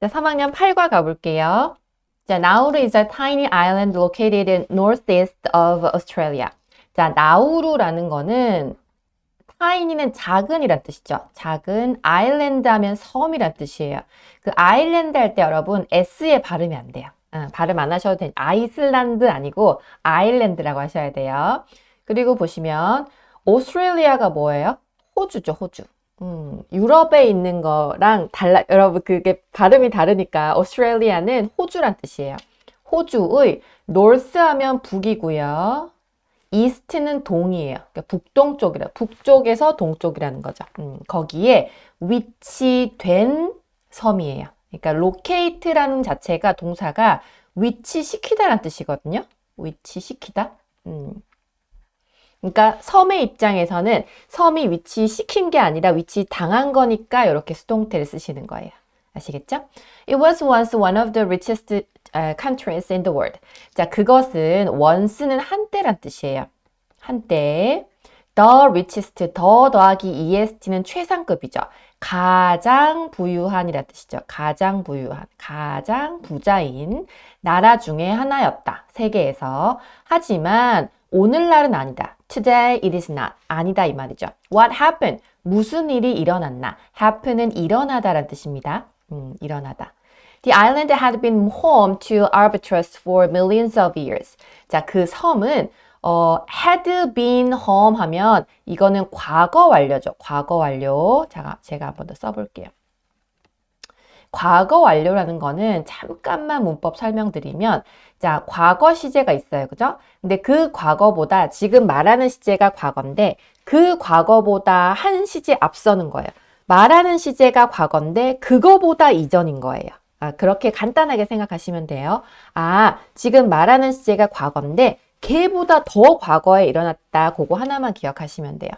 자, 3학년 8과 가볼게요. 자, 나우루 is a tiny island located in northeast of Australia. 자, 나우루라는 거는 tiny는 작은이란 뜻이죠. 작은 아일랜드 하면 섬이란 뜻이에요. 그 아일랜드 할 때 여러분 s의 발음이 안 돼요. 어, 발음 안 하셔도 돼요. 아이슬란드 아니고 아일랜드라고 하셔야 돼요. 그리고 보시면 오스트레일리아가 뭐예요? 호주죠, 호주. 음, 유럽에 있는 거랑 달라, 여러분, 그게 발음이 다르니까, 오스트레일리아는 호주란 뜻이에요. 호주의 north 하면 북이고요. east는 동이에요. 그러니까 북동쪽이라, 북쪽에서 동쪽이라는 거죠. 음, 거기에 위치된 섬이에요. 그러니까 locate라는 자체가 동사가 위치시키다라는 뜻이거든요. 위치시키다. 음. 그러니까 섬의 입장에서는 섬이 위치시킨 게 아니라 위치 당한 거니까 이렇게 수동태를 쓰시는 거예요. 아시겠죠? It was once one of the richest uh, countries in the world. 자, 그것은 once는 한때란 뜻이에요. 한때. The richest, 더 더하기 est는 최상급이죠. 가장 부유한이라 뜻이죠. 가장 부유한, 가장 부자인 나라 중에 하나였다. 세계에서. 하지만 오늘날은 아니다. Today it is not. 아니다 이 말이죠. What happened? 무슨 일이 일어났나? happen은 일어나다란 뜻입니다. 음, 일어나다. The island had been home to albatross for millions of years. 자, 그 섬은 어, had been home 하면 이거는 과거 완료죠. 과거 완료. 제가, 제가 한번 더 써볼게요. 과거 완료라는 거는 잠깐만 문법 설명드리면 자, 과거 시제가 있어요. 그죠? 근데 그 과거보다 지금 말하는 시제가 과거인데 그 과거보다 한 시제 앞서는 거예요. 말하는 시제가 과거인데 그거보다 이전인 거예요. 아, 그렇게 간단하게 생각하시면 돼요. 아, 지금 말하는 시제가 과거인데 걔보다 더 과거에 일어났다. 그거 하나만 기억하시면 돼요.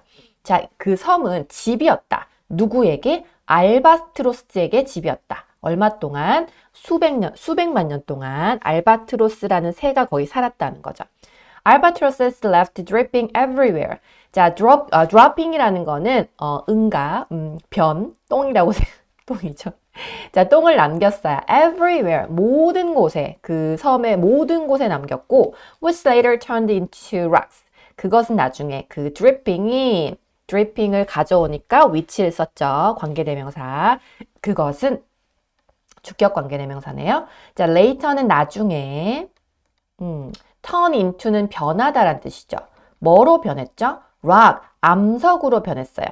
자, 그 섬은 집이었다. 누구에게? 알바스트로스에게 집이었다. 얼마 동안? 수백 년, 수백만 년 동안 알바트로스라는 새가 거의 살았다는 거죠. Albatrosses left dripping everywhere. 자, drop, 어, dropping이라는 거는 어, 응가, 음, 변, 똥이라고 생각, 똥이죠. 자, 똥을 남겼어요. Everywhere, 모든 곳에, 그 섬의 모든 곳에 남겼고, which later turned into rocks. 그것은 나중에 그 dripping이 dripping을 가져오니까 위치를 썼죠. 관계대명사. 그것은 주격 관계대명사네요. 자, later는 나중에, 음, turn into는 변하다란 뜻이죠. 뭐로 변했죠? rock, 암석으로 변했어요.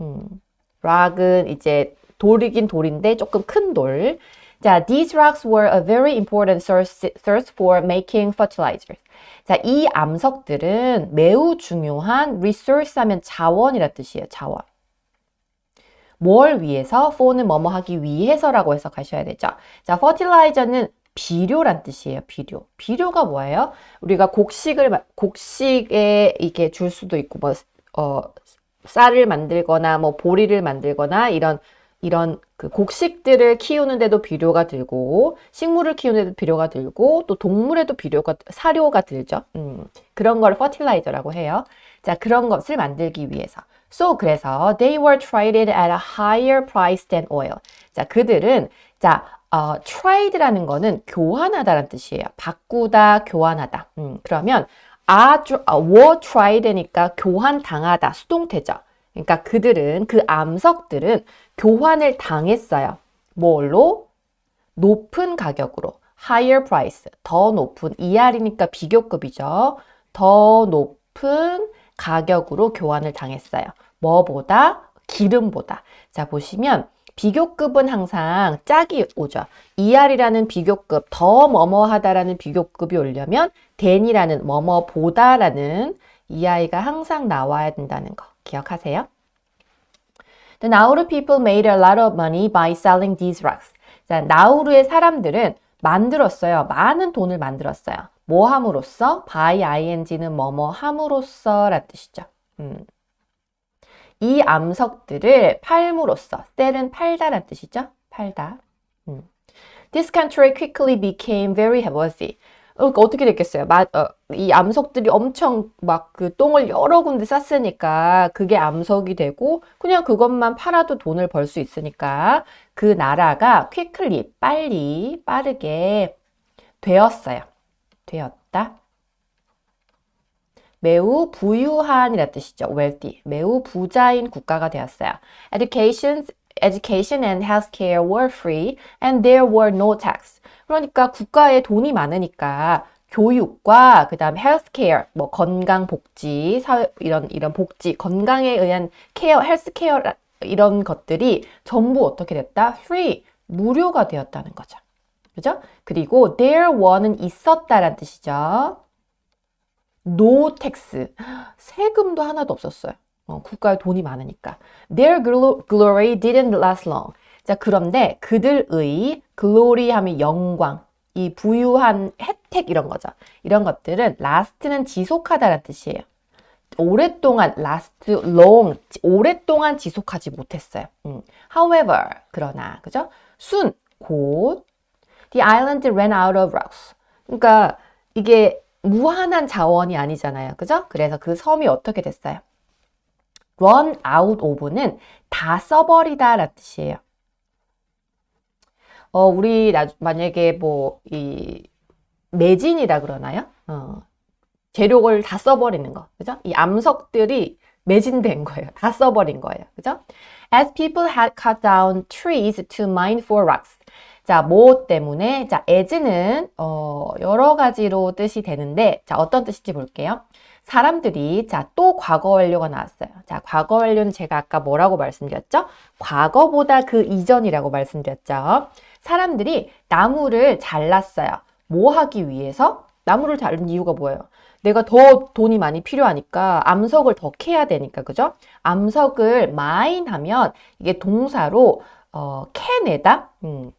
음, rock은 이제 돌이긴 돌인데 조금 큰 돌. 자, these rocks were a very important source, for making fertilizers. 자, 이 암석들은 매우 중요한 resource 하면 자원이라 뜻이에요. 자원. 뭘 위해서? for는 뭐뭐 하기 위해서라고 해석하셔야 되죠. 자, fertilizer는 비료란 뜻이에요. 비료. 비료가 뭐예요? 우리가 곡식을 곡식에 이게 줄 수도 있고 뭐 어, 쌀을 만들거나 뭐 보리를 만들거나 이런 이런 그 곡식들을 키우는데도 비료가 들고 식물을 키우는데도 비료가 들고 또 동물에도 비료가 사료가 들죠. 음, 그런 걸 fertilizer라고 해요. 자, 그런 것을 만들기 위해서. So 그래서 they were traded at a higher price than oil. 자, 그들은 자, 어, trade라는 거는 교환하다라는 뜻이에요. 바꾸다, 교환하다. 음, 그러면 아주 어, were trad니까 교환 당하다 수동태죠. 그러니까 그들은 그 암석들은 교환을 당했어요. 뭘로? 높은 가격으로. higher price. 더 높은 ER이니까 비교급이죠. 더 높은 가격으로 교환을 당했어요. 뭐보다? 기름보다. 자, 보시면 비교급은 항상 짝이 오죠. ER이라는 비교급, 더 뭐뭐하다라는 비교급이 오려면 than이라는 뭐뭐보다라는 EI가 항상 나와야 된다는 거 기억하세요? The Nauru people made a lot of money by selling these rocks. 자, 나우루의 사람들은 만들었어요. 많은 돈을 만들었어요. 뭐 함으로써? by ing는 뭐뭐 함으로써 라는 뜻이죠. 음. 이 암석들을 팔므로써, 셀은 팔다란 뜻이죠. 팔다. 음. This country quickly became very wealthy. 그러니까 어떻게 됐겠어요? 마, 어, 이 암석들이 엄청 막 그 똥을 여러 군데 쌌으니까 그게 암석이 되고 그냥 그것만 팔아도 돈을 벌 수 있으니까 그 나라가 quickly 빨리 빠르게 되었어요. 되었다. 매우 부유한이라 뜻이죠. wealthy. 매우 부자인 국가가 되었어요. Education, education and healthcare were free and there were no tax. 그러니까 국가에 돈이 많으니까 교육과 그다음 헬스케어 뭐 건강 복지 사회 이런 이런 복지 건강에 의한 케어 헬스케어 이런 것들이 전부 어떻게 됐다? free 무료가 되었다는 거죠. 그죠? 그리고 there were는 있었다라는 뜻이죠. no tax 세금도 하나도 없었어요. 어, 국가에 돈이 많으니까. Their glory didn't last long. 자, 그런데 그들의 glory 하면 영광, 이 부유한 혜택 이런 거죠. 이런 것들은 last는 지속하다라는 뜻이에요. 오랫동안 last long 오랫동안 지속하지 못했어요. 음. However 그러나 그죠? soon 곧 the island ran out of rocks. 그러니까 이게 무한한 자원이 아니잖아요. 그죠? 그래서 그 섬이 어떻게 됐어요? Run out of는 다 써버리다 라는 뜻이에요. 어, 우리 나, 만약에 뭐, 이, 매진이라 그러나요? 어, 재료를 다 써버리는 거. 그죠? 이 암석들이 매진된 거예요. 다 써버린 거예요. 그죠? As people had cut down trees to mine for rocks. 자, 뭐 때문에? 자, as는, 어, 여러 가지로 뜻이 되는데, 자, 어떤 뜻인지 볼게요. 사람들이 자 또 과거 완료가 나왔어요. 자 과거 완료는 제가 아까 뭐라고 말씀드렸죠? 과거보다 그 이전이라고 말씀드렸죠. 사람들이 나무를 잘랐어요. 뭐 하기 위해서? 나무를 자른 이유가 뭐예요? 내가 더 돈이 많이 필요하니까 암석을 더 캐야 되니까 그죠? 암석을 마인하면 이게 동사로 어, 캐내다. 음.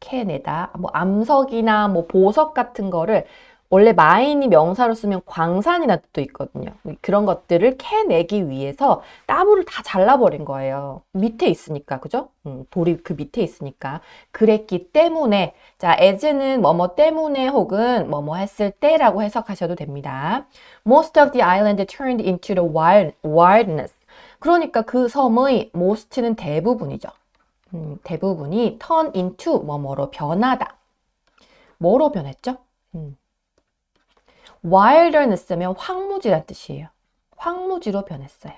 캐내다. 뭐 암석이나 뭐 보석 같은 거를 원래 마인이 명사로 쓰면 광산이나 뜻도 있거든요. 그런 것들을 캐내기 위해서 나무를 다 잘라버린 거예요. 밑에 있으니까, 그죠? 음, 돌이 그 밑에 있으니까. 그랬기 때문에, 자, as는 뭐뭐 때문에 혹은 뭐뭐 했을 때라고 해석하셔도 됩니다. Most of the island turned into the wild, wildness. 그러니까 그 섬의 most는 대부분이죠. 음, 대부분이 turn into 뭐뭐로 변하다. 뭐로 변했죠? 음. Wilderness면 황무지란 뜻이에요. 황무지로 변했어요.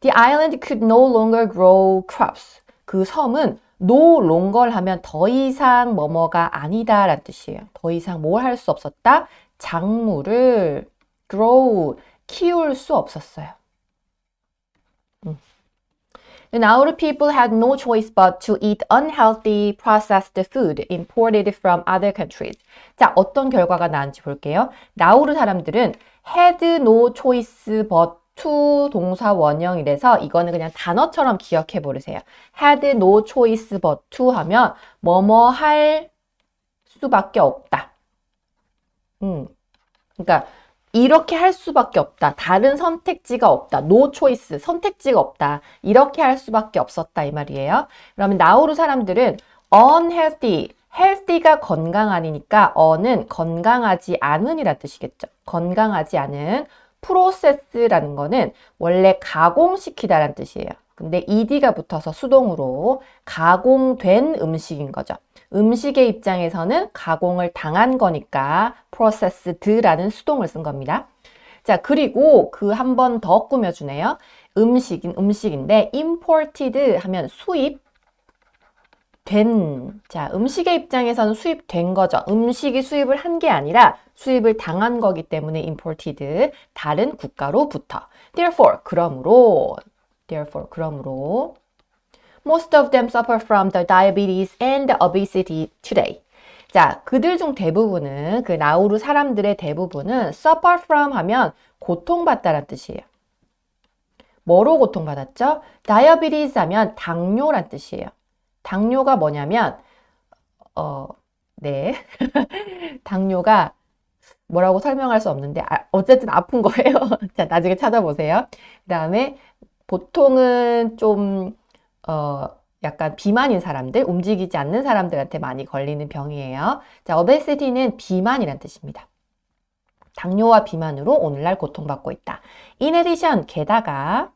The island could no longer grow crops. 그 섬은 no longer 하면 더 이상 뭐뭐가 아니다 라는 뜻이에요. 더 이상 뭘 할 수 없었다? 작물을 grow, 키울 수 없었어요. 음. And our people had no choice but to eat unhealthy processed food imported from other countries. 자, 어떤 결과가 나는지 볼게요. 나우르 사람들은 had no choice but to 동사 원형이래서 이거는 그냥 단어처럼 기억해 버리세요. had no choice but to 하면 뭐뭐 할 수밖에 없다. 음. 그러니까 이렇게 할 수밖에 없다. 다른 선택지가 없다. no choice. 선택지가 없다. 이렇게 할 수밖에 없었다. 이 말이에요. 그러면 나우르 사람들은 unhealthy. healthy가 건강 아니니까 어는 건강하지 않은이라 뜻이겠죠. 건강하지 않은 process라는 거는 원래 가공시키다라는 뜻이에요. 근데 ed가 붙어서 수동으로 가공된 음식인 거죠. 음식의 입장에서는 가공을 당한 거니까 processed라는 수동을 쓴 겁니다. 자, 그리고 그 한 번 더 꾸며주네요. 음식인, 음식인데 imported 하면 수입, 된, 자, 음식의 입장에서는 수입된 거죠. 음식이 수입을 한 게 아니라 수입을 당한 거기 때문에 imported, 다른 국가로부터. therefore, 그러므로, therefore, 그러므로, Most of them suffer from the diabetes and the obesity today. 자, 그들 중 대부분은 그 나우루 사람들의 대부분은 suffer from 하면 고통받다란 뜻이에요. 뭐로 고통받았죠? diabetes 하면 당뇨란 뜻이에요. 당뇨가 뭐냐면 어, 네. 당뇨가 뭐라고 설명할 수 없는데 아, 어쨌든 아픈 거예요. 자, 나중에 찾아보세요. 그다음에 보통은 좀 어, 약간 비만인 사람들, 움직이지 않는 사람들한테 많이 걸리는 병이에요. 자, obesity는 비만이란 뜻입니다. 당뇨와 비만으로 오늘날 고통받고 있다. In addition, 게다가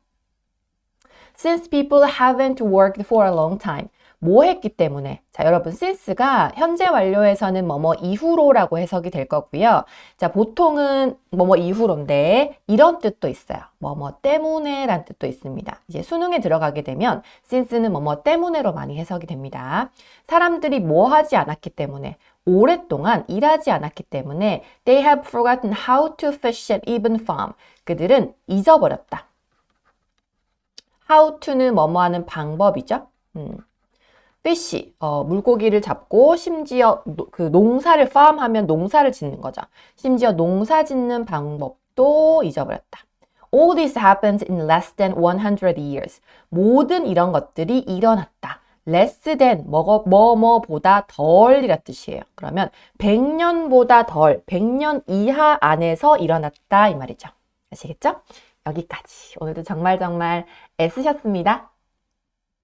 since people haven't worked for a long time. 뭐 했기 때문에. 자, 여러분, since가 현재 완료에서는 뭐뭐 이후로라고 해석이 될 거고요. 자, 보통은 뭐뭐 이후로인데 이런 뜻도 있어요. 뭐뭐 때문에 란 뜻도 있습니다. 이제 수능에 들어가게 되면 since는 뭐뭐 때문에로 많이 해석이 됩니다. 사람들이 뭐 하지 않았기 때문에 오랫동안 일하지 않았기 때문에 they have forgotten how to fish at even farm. 그들은 잊어버렸다. how to는 뭐뭐 하는 방법이죠. 음. Fish, 어, 물고기를 잡고 심지어 노- 그 농사를 farm 하면 농사를 짓는 거죠. 심지어 농사 짓는 방법도 잊어버렸다. All this happened in less than 100 years. 모든 이런 것들이 일어났다. less than 뭐뭐 뭐 뭐보다 덜이라 뜻이에요. 그러면 100년보다 덜, 100년 이하 안에서 일어났다 이 말이죠. 아시겠죠? 여기까지. 오늘도 정말 정말 애쓰셨습니다.